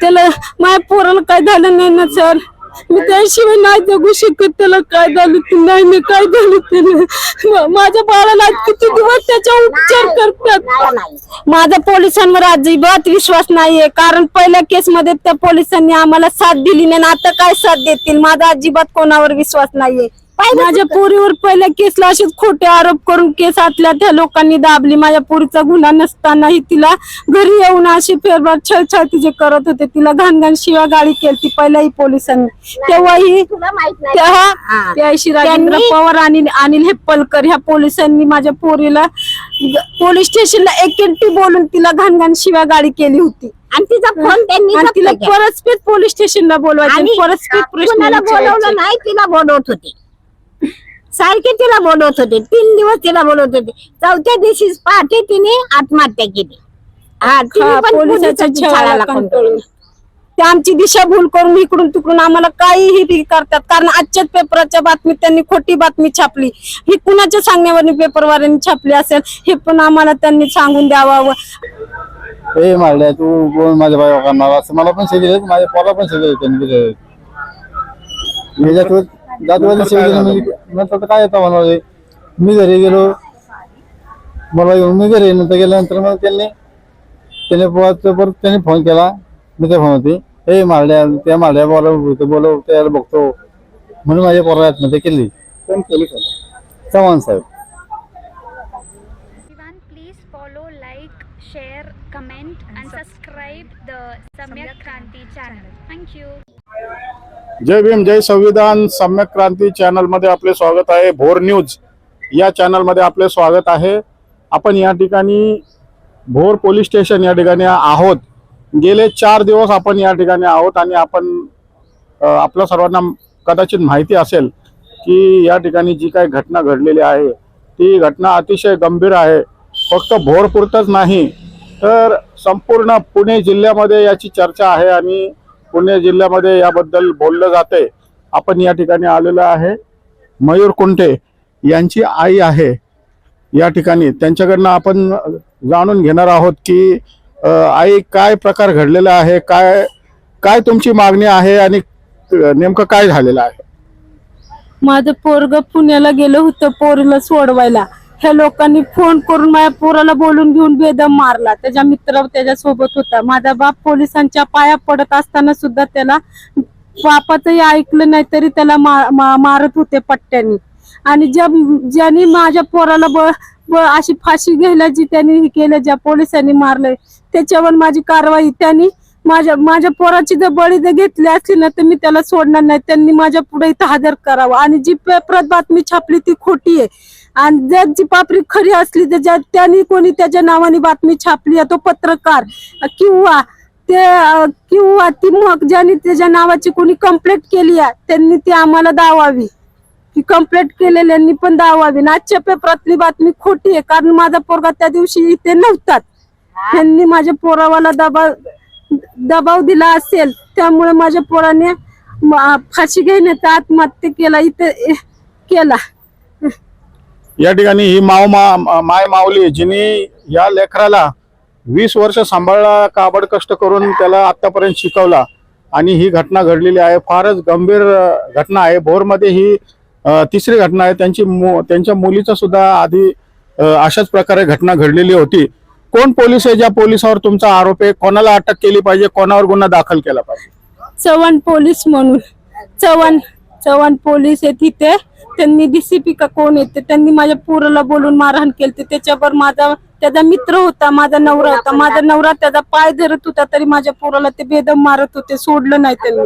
त्याला माझ्या पोराला काय झालं नाही ना सर? मी त्याशिवाय नाही जगू शकत त्याला काय झालं ते नाही मी काय झालं त्याला? माझ्या बाळाला किती दिवस त्याच्या उपचार करतात? माझा पोलिसांवर अजिबात विश्वास नाहीये. कारण पहिल्या केस मध्ये त्या पोलिसांनी आम्हाला साथ दिली नाही आणि आता काय साथ देतील? माझा अजिबात कोणावर विश्वास नाहीये. माझ्या पोरीवर पहिल्या केसला असेच खोटे आरोप करून केस आतल्या त्या लोकांनी दाबली. माझ्या पोरीचा गुन्हा नसतानाही तिला घरी येऊन अशी फेरबार छळछळ तिचे करत होते. तिला घाण घाण शिवा गाडी केली पहिल्याही पोलिसांनी. तेव्हाही तुला माहीत नाही. त्या त्या ऐशी राजेंद्र पवार आणि अनिल हेप्पलकर ह्या पोलिसांनी माझ्या पोरीला पोलीस स्टेशनला एकटी बोलून तिला घाण घाण शिवा गाडी केली होती. आणि तिचा फोन त्यांनी तिला केला. परस्पर पोलीस स्टेशनला बोलवायचे कुणाला बोलवलं. नाही तिला बोलवत होते. सारखे तिला बोलवत होते. तीन दिवस तिला बोलवत होते. चौथ्या दिवशी पहाटे तिने आत्महत्या केली. हा तिने हा, पण पोलिसाच्या पोलिसाच्या छळाला छळाला कंटाळून. कंटाळून. ते आमची दिशाभूल करून इकडून तिकडून आम्हाला काहीही बी करतात. कारण आजच्याच पेपराच्या बातमीत त्यांनी खोटी बातमी छापली. ही कुणाच्या सांगण्यावर पेपरवाल्यांनी छापली असेल हे पण आम्हाला त्यांनी सांगून द्यावं. ए मारल्या तू कोण माझ्या बाय करणार असं? मला पण शिकले माझ्या पोरा पण शिकले त्यांनी दिले. मी जातो जातो शिकले नंतर तर काय येतं म्हणा मी घरी गेलो. मला येऊन मी घरी नंतर गेल्यानंतर मग त्यांनी त्याने परत परत त्यांनी फोन केला. मी ते फोन होती ए मारल्या त्या मारल्या बोलव बोलव त्याला बघतो. म्हणून माझ्या पोरा आत्महत्या केली. कोण केली चव्हाण साहेब. Share, comment, and subscribe the Samyak Kranti channel. जय भीम जय संविधान सम्यक क्रांती चॅनलमध्ये आपले स्वागत आहे. भोर न्यूज या चॅनलमध्ये आपले स्वागत आहे. आपण या ठिकाणी भोर पोलीस स्टेशन या ठिकाणी आहोत. गेले चार दिवस आपण या ठिकाणी आहोत आणि आपण आपल्या सर्वांना कदाचित माहिती असेल की या ठिकाणी जी काही घटना घडलेली आहे ती घटना अतिशय गंभीर आहे. फक्त भोरपुरतच नाही तर संपूर्ण पुणे जिल्ह्यामध्ये याची चर्चा आहे आणि पुणे जिल्ह्यामध्ये याबद्दल बोललं जाते. आपण या ठिकाणी आलेलो आहे. मयूर कुंटे यांची आई आहे. या ठिकाणी त्यांच्याकडनं आपण जाणून घेणार आहोत की आई काय प्रकार घडलेला आहे काय काय तुमची मागणी आहे आणि नेमकं काय झालेलं आहे? माझं पोरग पुण्याला गेलं होतं पोरीला सोडवायला. ह्या लोकांनी फोन करून माझ्या पोराला बोलून घेऊन बेदम मारला. त्याच्या मित्र त्याच्या सोबत होता. माझा बाप पोलिसांच्या पाया पडत असताना सुद्धा त्याला बापाचंही ऐकलं नाही तरी त्याला मा- मा- मारत होते पट्ट्यांनी. आणि ज्या ज्यांनी माझ्या पोराला ब अशी फाशी घ्यायला जी त्यांनी हे केलं ज्या पोलिसांनी मारलंय त्याच्यावर माझी कारवाई. त्यांनी माझ्या माझ्या पोराची जर बळी जर घेतली असली ना तर मी त्याला सोडणार नाही. त्यांनी माझ्या पुढे इथं हजर करावं. आणि जी पेपरात बातमी छापली ती खोटी आहे. आणि जर जी पापरी खरी असली तर ज्या त्यांनी कोणी त्याच्या नावाने बातमी छापली आहे तो पत्रकार किंवा ते किंवा ती मग ज्यांनी त्याच्या नावाची कोणी कंप्लेंट केली आहे त्यांनी ती आम्हाला दावावी. की कंप्लेंट केलेल्यांनी पण दावावी. आजच्या पेपरातली बातमी खोटी आहे कारण माझा पोरगा त्या दिवशी इथे नव्हतात त्यांनी माझ्या पोरावाला दबाव दबाव दिला असेल त्यामुळे माझ्या पोराने फाशी घेण्याचा आत्महत्या केला इथे केला. या ठिकाणी ही माव मा माय माऊली जिने या लेकराला वीस वर्ष सांभाळला काबड कष्ट करून त्याला आतापर्यंत शिकवला. आणि ही घटना घडलेली आहे. फारच गंभीर घटना आहे. भोरमध्ये ही तिसरी घटना आहे. त्यांची मु- त्यांच्या मुलीचा सुद्धा आधी अशाच प्रकारे घटना घडलेली होती. कोण पोलीस आहे? ज्या पोलिसावर तुमचा आरोप आहे कोणाला अटक केली पाहिजे? कोणावर गुन्हा दाखल केला पाहिजे? चव्हाण पोलीस म्हणून. चव्हाण. चव्हाण पोलीस आहे तिथे त्यांनी डीसीपी का कोण येते त्यांनी माझ्या पोराला बोलून मारहाण केली त्याच्यावर माझा त्याचा मित्र होता माझा नवरा होता. माझा नवरा त्याचा पाय धरत होता तरी माझ्या पोराला ते बेदम मारत होते सोडलं नाही त्यांनी.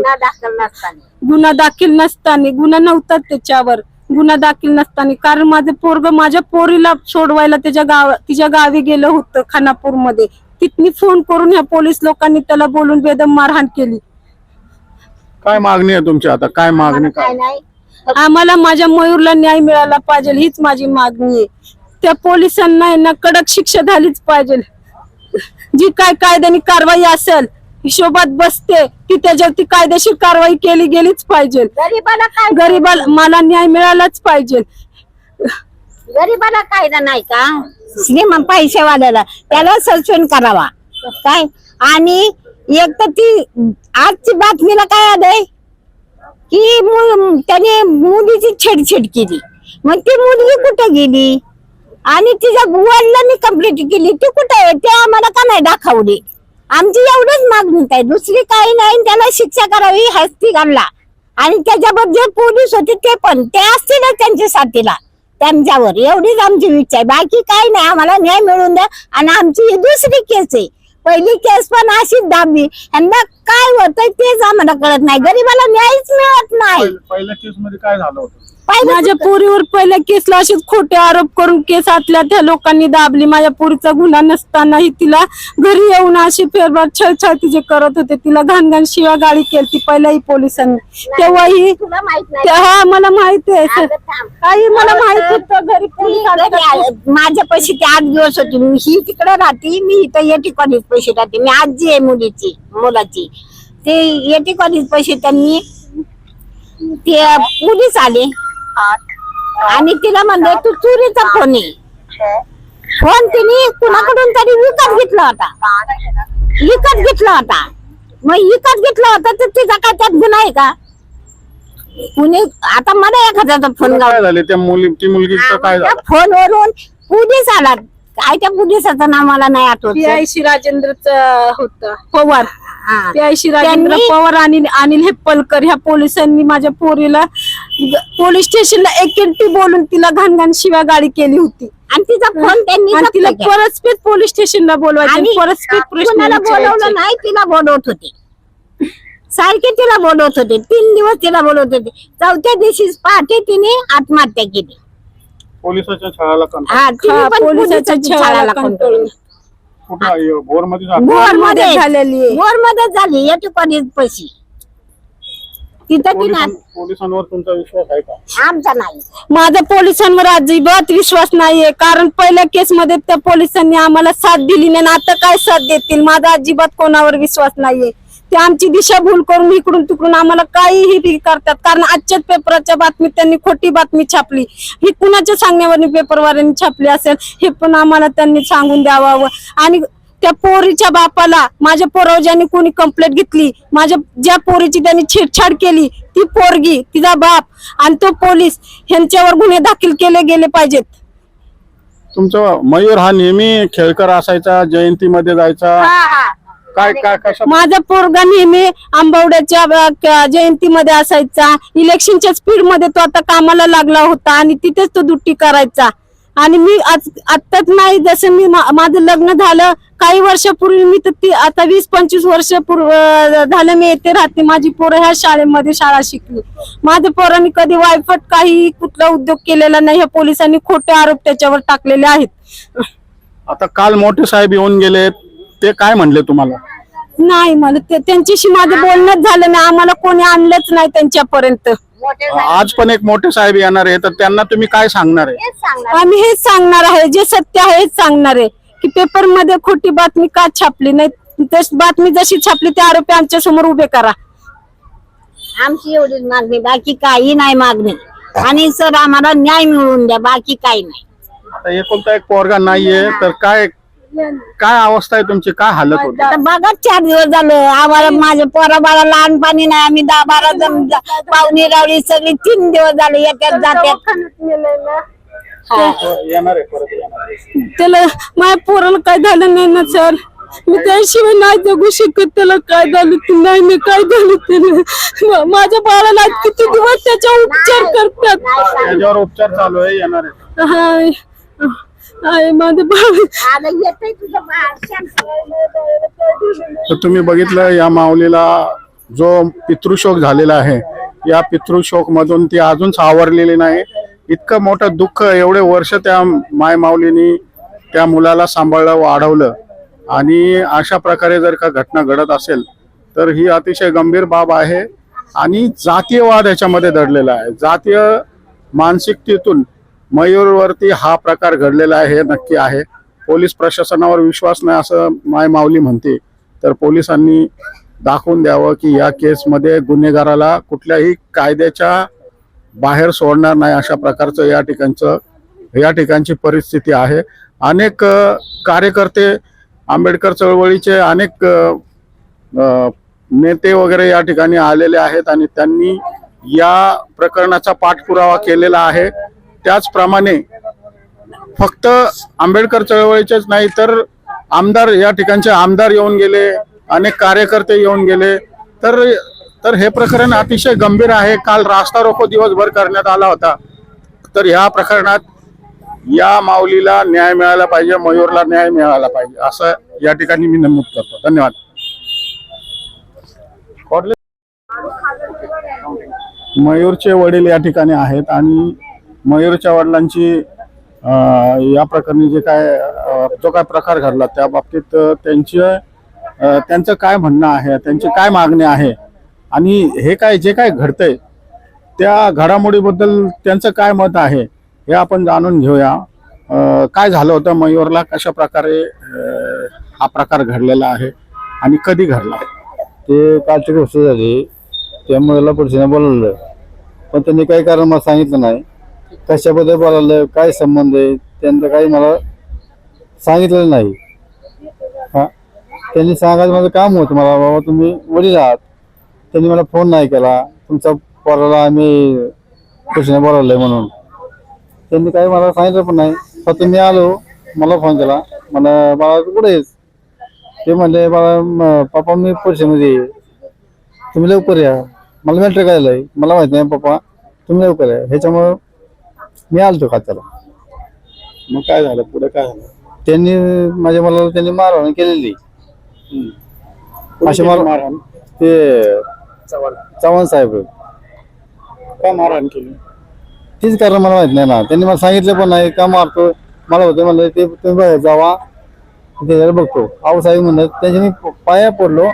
गुन्हा दाखल नसताना. गुन्हा नव्हताच त्याच्यावर. गुन्हा दाखल नसताना कारण माझं पोरग माझ्या पोरीला सोडवायला त्याच्या गाव तिच्या गावी गेलं होतं खानापूरमध्ये तिथनी फोन करून ह्या पोलीस लोकांनी त्याला बोलून बेदम मारहाण केली. काय मागणी आहे तुमची आता? काय मागणी काय काय? नाही. आम्हाला माझ्या मयूरला न्याय मिळाला पाहिजे हीच माझी मागणी आहे. त्या पोलिसांना आहे ना कडक शिक्षा झालीच पाहिजे. जी काय कायद्याने कारवाई असेल हिशोबात बसते ती त्याच्यावरती कायदेशीर कारवाई केली गेलीच पाहिजे. गरीबाला काय गरीबाला मला न्याय मिळालाच पाहिजे. गरीबाला कायदा नाही का? श्रीमंत पैसेवाल्याला त्याला सस्पेंड करावा. काय? आणि एक तर ती आजची बातमीला काय आलंय? की मु- त्याने मुलीची छेडछेड केली. मग ती मुलगी कुठे गेली? आणि तिच्या वडिलांनी कंप्लीट केली. ती कुठे आहे? ते आम्हाला का नाही दाखवली? आमची एवढंच मागणी काय दुसरी काही नाही. आणि त्याला शिक्षा करावी हस्ती घालला. आणि त्याच्याबद्दल जे पोलीस होते ते पण ते असतील त्यांच्या साथीला. त्यांच्यावर. एवढीच आमची इच्छा आहे. बाकी काही नाही. आम्हाला न्याय मिळून द्या. आणि आमची ही दुसरी केस आहे. पहिली केस पण अशीच दाबली. यांना काय होतंय तेच आम्हाला कळत नाही. गरीबाला न्यायच मिळत नाही. पहिल्या- केस मध्ये काय झालं होतं? माझ्या पोरीवर पहिल्या केसला असेच खोटे आरोप करून केस आतल्या त्या लोकांनी दाबली. माझ्या पोरीचा गुन्हा नसतानाही तिला घरी येऊन अशी फेरबार छळछळ तिचे करत होते. तिला घाण घाण शिवा गाडी केली पहिल्याही पोलिसांनी. तेव्हाही हा मला माहिती आहे. आई मला माहीत होतं घरी पोलीस? माझ्या पैसे ते आठ दिवस होते. मी ही तिकडे राहते मी इथं या ठिकाणीच पैसे राहते. मी आजी आहे मुलीची मुलाची. ते या ठिकाणीच पैसे त्यांनी ते पोलीस आले. आणि तिला म्हणले तू चोरीचा फोन आहे फोन तिने कुणाकडून तरी विकत घेतला होता. विकत घेतला होता. मग विकत घेतला होता तर तिचा काय त्यात गुन्हा आहे का? कुणी आता मला एखाद्याचा फोन काय झाले? त्या मुली ती मुलगीचं काय त्या झालं? फोनवरून पोलीस आला. काय त्या पोलिसाचं नाव मला नाही आठवत. पीआयशी राजेंद्रच होत. पवार. हा. राजेंद्र त्यांनी- पवार आणि अनिल हेप्पलकर ह्या पोलिसांनी माझ्या पोरीला पोलीस स्टेशनला एकटी बोलून तिला घाण घाण शिव्या गाडी केली होती. आणि तिचा फोन त्यांनी आणि जप्त तिला केला. परस्पीत पोलीस स्टेशनला बोलवायचे आणि परस्पीत प्रश्न कुणाला बोलवलं विचारायचे. नाही तिला बोलवत होते. सारखे तिला बोलवत होते. तीन दिवस तिला बोलवत होते. चौथ्या दिवशी पहाटे तिने आत्महत्या केली. पोलिसाच्या छळाला कंटाळा. हा तिने पण पोलिसाच्या पोलिसाच्या छळाला छळाला कंटाळून. कंटाळून. कुठं भोरमध्ये झालं. भोरमध्ये भोरमध्ये झालेली आहे. झाली या ठिकाणी पैसे तिथं तिने पोलिसां- पोलिसांवर तुमचा विश्वास आहे का? आमचा नाही. माझा पोलिसांवर अजिबात विश्वास नाहीये. कारण पहिल्या केसमध्ये त्या पोलिसांनी आम्हाला साथ दिली नाही आणि आता काय साथ देतील? माझा अजिबात कोणावर विश्वास नाहीये. ते आमची दिशाभूल करून इकडून तिकडून आम्हाला काहीही बी करतात. कारण आजच्याच पेपराच्या बातमीत त्यांनी खोटी बातमी छापली. ही कुणाच्या सांगण्यावर पेपरवाल्यांनी छापली असेल हे पण आम्हाला त्यांनी सांगून द्यावावं आणि त्या पोरीच्या बापाला माझ्या पोरावर ज्यांनी कोणी कंप्लेंट घेतली माझ्या ज्या पोरीची त्यांनी छेडछाड केली ती पोरगी तिचा बाप आणि तो पोलीस यांच्यावर गुन्हे दाखल केले गेले पाहिजेत. तुमचा मयूर हा नेहमी खेळकर असायचा जयंतीमध्ये जायचा. काय काय कशा माझा पोरगा नेहमी आंबवड्याच्या जयंतीमध्ये असायचा. इलेक्शनच्या स्पीडमध्ये तो आता कामाला लागला होता आणि तिथेच तो दुट्टी करायचा. आणि मी आत्ताच नाही जसं मी माझं लग्न झालं काही वर्षापूर्वी मी तर ती आता वीस पंचवीस वर्ष झालं मी येते राहते. माझी पोरं ह्या शाळेमध्ये शाळा शिकली. माझ्या पोरांनी कधी वायफट काही कुठला उद्योग केलेला नाही. पोलिसांनी खोटे आरोप त्याच्यावर टाकलेले आहेत. आता काल मोठे साहेब येऊन गेले ते काय म्हणले तुम्हाला? नाही मला ते- त्यांच्याशी माझं बोलणंच झालं नाही. आम्हाला कोणी आणलंच नाही त्यांच्यापर्यंत. आज पण एक मोठे साहेब येणार आहे तर त्यांना तुम्ही काय सांगणार आहे? आम्ही हेच सांगणार आहे. जे सत्य आहे हेच सांगणार आहे. की पेपरमध्ये खोटी बातमी का छापली नाही? तस- बातमी जशी छापली ते आरोपी आमच्यासमोर उभे करा. आमची एवढीच मागणी बाकी काही नाही मागणी. आणि सर आम्हाला न्याय मिळवून द्या बाकी काही नाही. आता एक पोरगा नाहीये तर काय काय अवस्था आहे तुमची? काय हालत होती? आता बघा चार दिवस झालं. आम्हाला माझ्या पोरा बाळा लहानपणी नाही आम्ही दहा बारा जण जा- पाहुणे रावळी सगळी तीन दिवस झाले येत्यात जात्यात हा. येणार आहे परत येणार आहे. त्याला माझ्या पोराला काय झालं नाही ना सर? मी त्याशिवाय नाही जगू शकत त्याला काय झालं ते नाही नाही काय झालं त्याला? म- माझ्या बाळाला आज किती दिवस त्याचा उपचार करतात? त्याच्यावर उपचार चालू आहे येणार आहे. हाय. माझं बाळ. शांत. तर तुम्ही बघितलं या माऊलीला जो पितृशोक झालेला आहे या पितृशोक मधून ती अजून सावरलेली नाही इतकं मोठं दुःख एवढे वर्ष त्या माय माऊलीनी त्या मुलाला सांभाळलं वाढवलं आणि अशा प्रकारे जर का घटना घडत असेल तर ही अतिशय गंभीर बाब आहे आणि जातीयवाद याच्यामध्ये दडलेला आहे जातीय मानसिकतेतून मयूरवरती हा प्रकार घडलेला आहे हे नक्की आहे. पोलीस प्रशासनावर विश्वास नाही असं माय माऊली म्हणते. तर पोलिसांनी दाखवून द्यावं की या केसमध्ये गुन्हेगाराला कुठल्याही कायद्याच्या बाहेर सोडणार नाही अशा प्रकारचं या ठिकाणचं या ठिकाणची परिस्थिती आहे. अनेक कार्यकर्ते आंबेडकर चळवळीचे अनेक नेते वगैरे या ठिकाणी आलेले आहेत आणि त्यांनी या प्रकरणाचा पाठपुरावा केलेला आहे. त्याचप्रमाणे फक्त आंबेडकर चळवळीचेच नाही तर आमदार या ठिकाणचे आमदार येऊन गेले अनेक कार्यकर्ते येऊन गेले. तर तर हे प्रकरण अतिशय गंभीर आहे. काल रास्ता रोको दिवसभर करण्यात आला होता. तर ह्या प्रकरणात या माऊलीला न्याय मिळाला पाहिजे मयूरला न्याय मिळाला पाहिजे असं या ठिकाणी मी नमूद करतो. धन्यवाद. मयूरचे वडील या ठिकाणी आहेत आणि मयूरच्या वडिलांची या प्रकरणी जे काय जो काय प्रकार घडला त्या बाबतीत त्यांचे त्यांचं काय म्हणणं आहे त्यांची काय मागणी आहे आणि हे काय जे काय घडतंय त्या घडामोडीबद्दल त्यांचं काय मत आहे हे आपण जाणून घेऊया. काय झालं होतं मयूरला कशा प्रकारे हा प्रकार घडलेला आहे आणि कधी घडला? ते कालची गोष्ट झाली त्यामुळे मला पुरुषाने बोलवलं. पण त्यांनी काही कारण मला सांगितलं नाही. कशाबद्दल बोलावलं काय संबंध आहे त्यांचं काही मला सांगितलेलं नाही. हा. त्यांनी सांगायचं माझं काम होतं मला बाबा तुम्ही वडील आहात. त्यांनी मला फोन नाही केला. तुमच्या पोराला आम्ही पुष्ना बोलावलं आहे म्हणून. त्यांनी काही मला सांगितलं पण नाही. फक्त मी आलो मला फोन केला. मला बाळा कुठे ते म्हणले बाळा पप्पा मी परिषदेमध्ये ये तुम्ही लवकर या. मला मॅटर काय झालंय? मला माहीत नाही पप्पा. तुम्ही लवकर या. ह्याच्यामुळं मी आलतो खात्याला. मग काय झालं? पुढे काय झालं? त्यांनी माझ्या मुलाला त्यांनी मारहाण केलेली. अशी मार मारहाण? ते चव्हाण. साहेब. का मारहाण केली? तीच कारण मला माहीत नाही ना. त्यांनी मला सांगितलं पण नाही का मारतो? मला होतं म्हणलं ते तुम्ही बाहेर जावा. त्याच्याकडे बघतो. आऊ साहेब म्हणलं त्यांच्या मी पाया पडलो.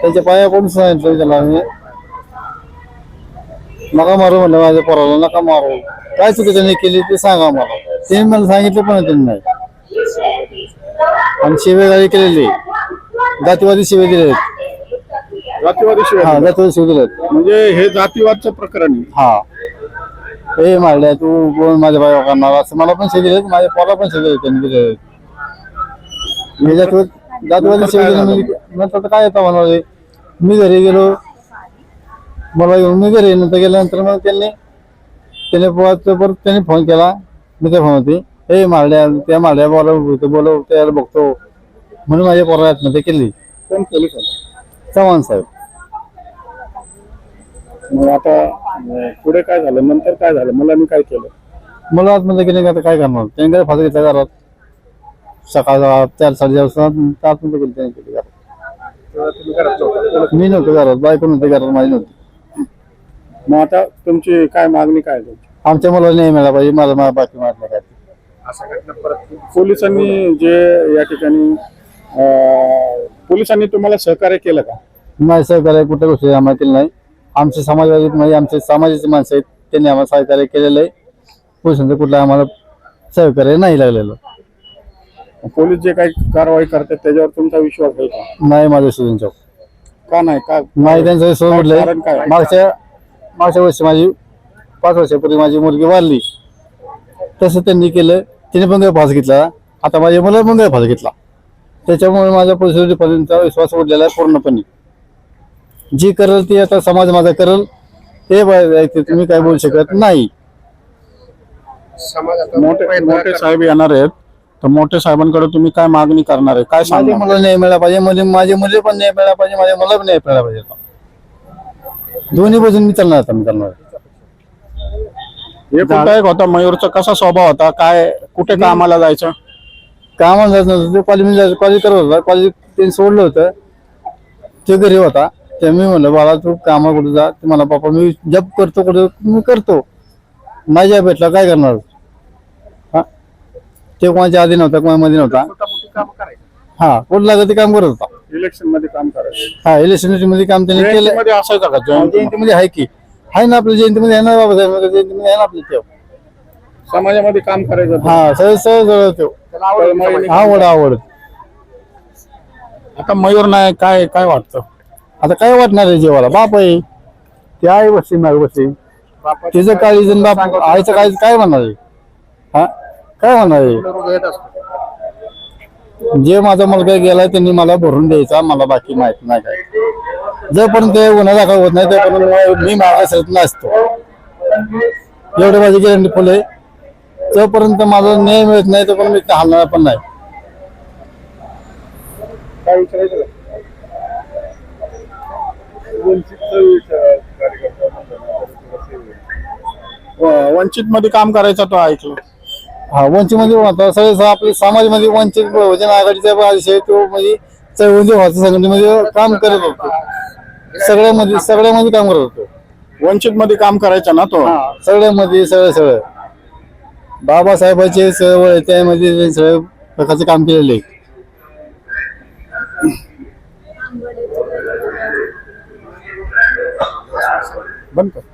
त्यांच्या पाया पडून सांगितलं त्याला मी नका मारू म्हणलं माझ्या पोराला नका मारू. काय चुकी त्यांनी केली ते सांगा मला त्यांनी मला सांगितलं पण त्यांनी नाही. आणि शिवेगाळी केलेली जातीवादी शिवे दिले जातीवादी शिवाय हा जातीवादी शिवे दिलेत म्हणजे हे जातीवादचं प्रकरण आहे. हा. ए मारल्या तू कोण माझ्या बाया करणार असं मला पण शिकले माझ्या पोरा पण शिकले त्यांनी दिले मी जातो जातवादी शिकले नंतर तर काय येतं म्हणा मी घरी गेलो मला घेऊन मी घरी नंतर गेल्यानंतर मग त्यांनी त्याने परत परत त्यांनी फोन केला. मी त्या फोन होती ए मारल्या त्या मारल्या बोलव बोलव त्याला बघतो. म्हणून माझ्या पोरा आत्महत्या केली. कोण पोलीस होता चव्हाण साहेब. मग आता अं, पुढे काय झालं? नंतर काय झालं? मला मी काय केलं? मला आतमध्ये गेले का आता काय करणार? त्यांनी काय फास घेतला घरात? सकाळ चार साडे वाजता आतमध्ये गेले त्यांनी. केली घरात मी नव्हतो घरात बायको नव्हती घरात माझी नव्हती. मग आता तुमची काय मागणी काय आहे? आमच्या मुलाला नाही मिळाला पाहिजे. मला मला बाकी मारलं काय? पोलिसांनी जे या ठिकाणी अं, पोलिसांनी तुम्हाला सहकार्य केलं का? नाही सहकार्य कुठल्या गोष्टी आम्हाला केलं नाही. आमचे समाजवादी म्हणजे आमचे सामाजिक माणसं आहेत त्यांनी आम्हाला सहकार्य केलेलं आहे. पोलिसांचं कुठलं आम्हाला सहकार्य नाही लागलेलं. पोलीस जे काही कारवाई करतात त्याच्यावर तुमचा विश्वास आहे का? नाही माझ्या त्यांच्यावर का नाही? का नाही त्यांचं म्हटलंय कारण काय? मागच्या मागच्या वर्षी माझी पाच वर्षापूर्वी माझी मुलगी वारली तसं त्यांनी केलं. तिने पण गैरफास घेतला. आता माझ्या मुलाला पण गैरफास घेतला. त्याच्यामुळे माझ्या पोलीस डिपार्टमेंटचा विश्वास उडलेला आहे पूर्णपणे. जी करल ती आता समाज माझा करल. ते तुम्ही काय बोलू शकत नाही. मोठे मोठे साहेब येणार आहेत. तर मोठे साहेबांकडे तुम्ही काय मागणी करणार आहे? काय माझ्या सांगणार मुलाला न्याय मिळाला पाहिजे. मुली माझे मुली पण न्याय मिळाला पाहिजे. माझ्या मुलाला पण न्याय मिळाला पाहिजे. दोन्ही बाजून मी चालणार आता मी चालणार. एक होता? मयूरचा कसा स्वभाव होता? काय कुठे कामाला जायचं? कामाला जात नव्हतं. ते कॉलेज जायचं. कॉलेज करत होता. कॉलेज त्यांनी सोडलं होतं. ते घरी होता. ते मी म्हणलं बाळा तू कामा कुठे जा? ते मला पप्पा मी जप करतो कुठे? मी करतो. जॉब भेटला काय करणार? हा? ते कोणाच्या आधी नव्हता कोणामध्ये नव्हता. हा लागत ते काम करत होता? इलेक्शनमध्ये काम करायचं हा इलेक्शनमध्ये काम त्यांनी केलं. मध्ये असायचा का? जयंत जयंतीमध्ये. आहे की. आहे ना आपल्या जयंतीमध्ये आहे ना बाबासाहेब जयंतीमध्ये आहे ना आपल्या तेव्हा. समाजामध्ये काम करायचं हा सहज सहज तो आवड आवड. आता मयूर नाही काय काय वाटतं? आता काय वाटणार आहे जेवाला बाप आहे. ते आहे बसती माग बसती तिचं काळी जण बाप आईचं काय काय म्हणणार आहे हा? काय म्हणणार आहे जे माझा मुलगा गेलाय त्यांनी मला भरून द्यायचा मला बाकी माहीत नाही काय. जोपर्यंत ते गुन्हा दाखल होत नाही तोपर्यंत मी मागास नसतो. एवढे माझी गॅरंटी फुल. आहे जोपर्यंत माझा न्याय मिळत नाही तोपर्यंत मी हलणार पण नाही. काय विचारायचं? वंचित मध्ये काम करायचा तो ऐकलं. हा वंचित मध्ये होता सगळे आपले समाजमध्ये वंचित बहुजन आघाडीचा विषय तो म्हणजे चळवळी व्हायचं संघटनेमध्ये काम करत होतो. सगळ्यामध्ये सगळ्यामध्ये काम करत होतो. वंचित मध्ये काम करायचा ना तो? सगळ्यामध्ये सगळं सगळं. बाबासाहेबांचे चळवळ त्यामध्ये सगळं प्रकारचे काम केलेले आहे. बंद कर.